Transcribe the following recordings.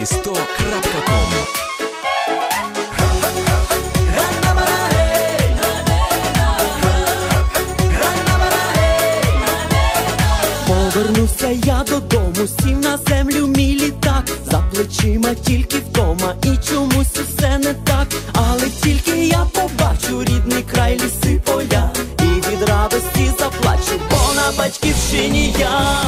mp3.com Повернувся я додому, сів на землю мій літак, за плечима тільки вдома, і чомусь усе не так. Але тільки я побачу рідний край ліси поля, і від радості заплачу, бо на батьківщині. Я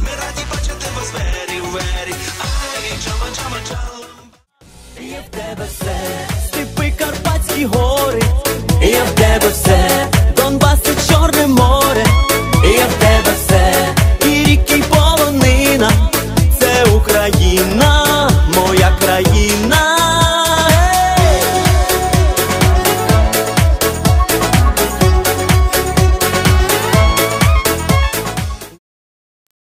ми раді бачити вас вері, вері, ай, чама, чама, чаламбай. Є в тебе все, степи Карпатські гори, є в тебе все, Донбас Чорне море, є в тебе все, і полонина, це Україна, моя країна.